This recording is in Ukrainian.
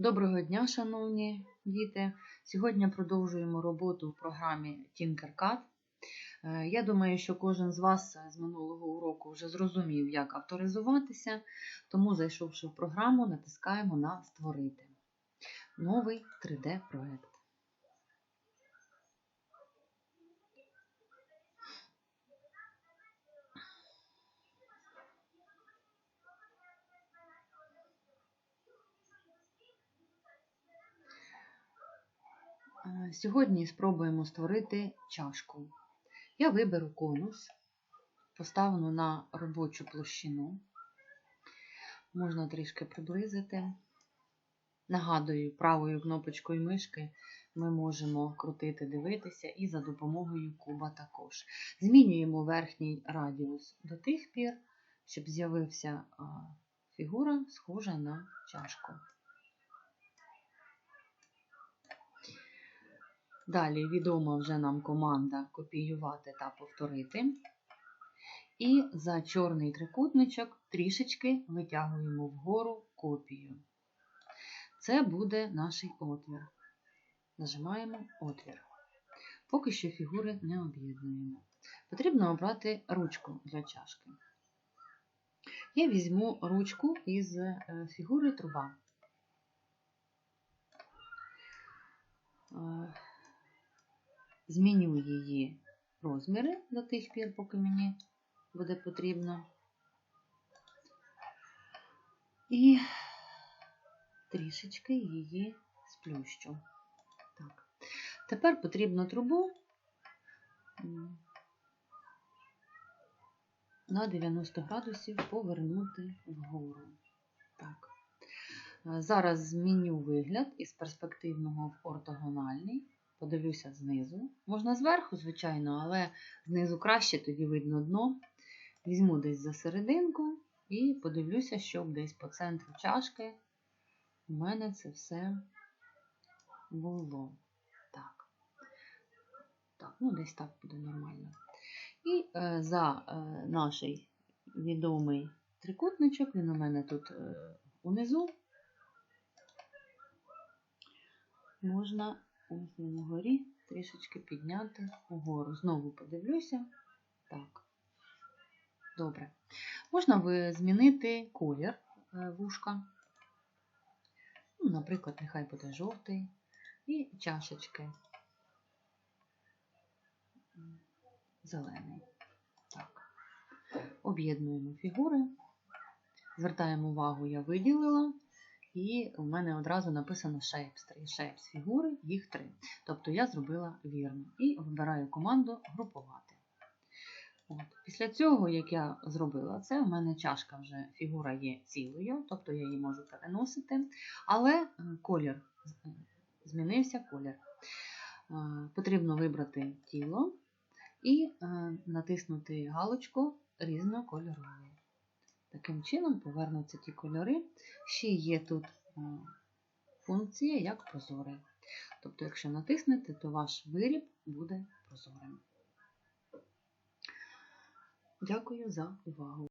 Доброго дня, шановні діти! Сьогодні продовжуємо роботу в програмі Tinkercad. Е, Я думаю, що кожен з вас з минулого уроку вже зрозумів, як авторизуватися, тому, зайшовши в програму, натискаємо на Створити новий 3D-проект. Е, Сьогодні спробуємо створити чашку. Я виберу конус, поставлю на робочу площину. Можна трішки приблизити. Нагадую, правою кнопочкою мишки ми можемо крутити, дивитися і за допомогою куба також. Змінюємо верхній радіус до тих пір, щоб з'явився фігура, схожа на чашку. Далі відома вже нам команда копіювати та повторити. І за чорний трикутничок трішечки витягуємо вгору копію. Це буде наш отвір. Нажимаємо отвір. Поки що фігури не об'єднуємо. Потрібно обрати ручку для чашки. Я візьму ручку із фігури труба. Зміню її розміри до тих пір, поки мені буде потрібно. І трішечки її сплющу. Так. Тепер потрібно трубу на 90 градусів повернути вгору. Так. Зараз зміню вигляд із перспективного в ортогональний. Подивлюся знизу. Можна зверху, звичайно, але знизу краще, тоді видно дно. Візьму десь за серединку і подивлюся, щоб десь по центру чашки у мене це все було. Так, так ну десь так буде нормально. І е, за е, наш відомий трикутничок, він у мене тут е, унизу, можна ось на горі трішечки підняти вгору. Знову подивлюся. Так, добре. Можна змінити колір вушка. Ну, Наприклад, нехай буде жовтий і чашечки зелений. Так. Об'єднуємо фігури. Звертаємо увагу, я виділила. І в мене одразу написано Shapes 3. Shapes фігури, їх три. Тобто я зробила вірно. І вибираю команду групувати. От. Після цього, як я зробила це, у мене чашка вже фігура є цілою, тобто я її можу переносити. Але колір змінився колір. Потрібно вибрати тіло і натиснути галочку різнокольорову. Таким чином повернуться ті кольори. Ще є тут функція як прозорий. Тобто, якщо натиснете, то ваш виріб буде прозорим. Дякую за увагу!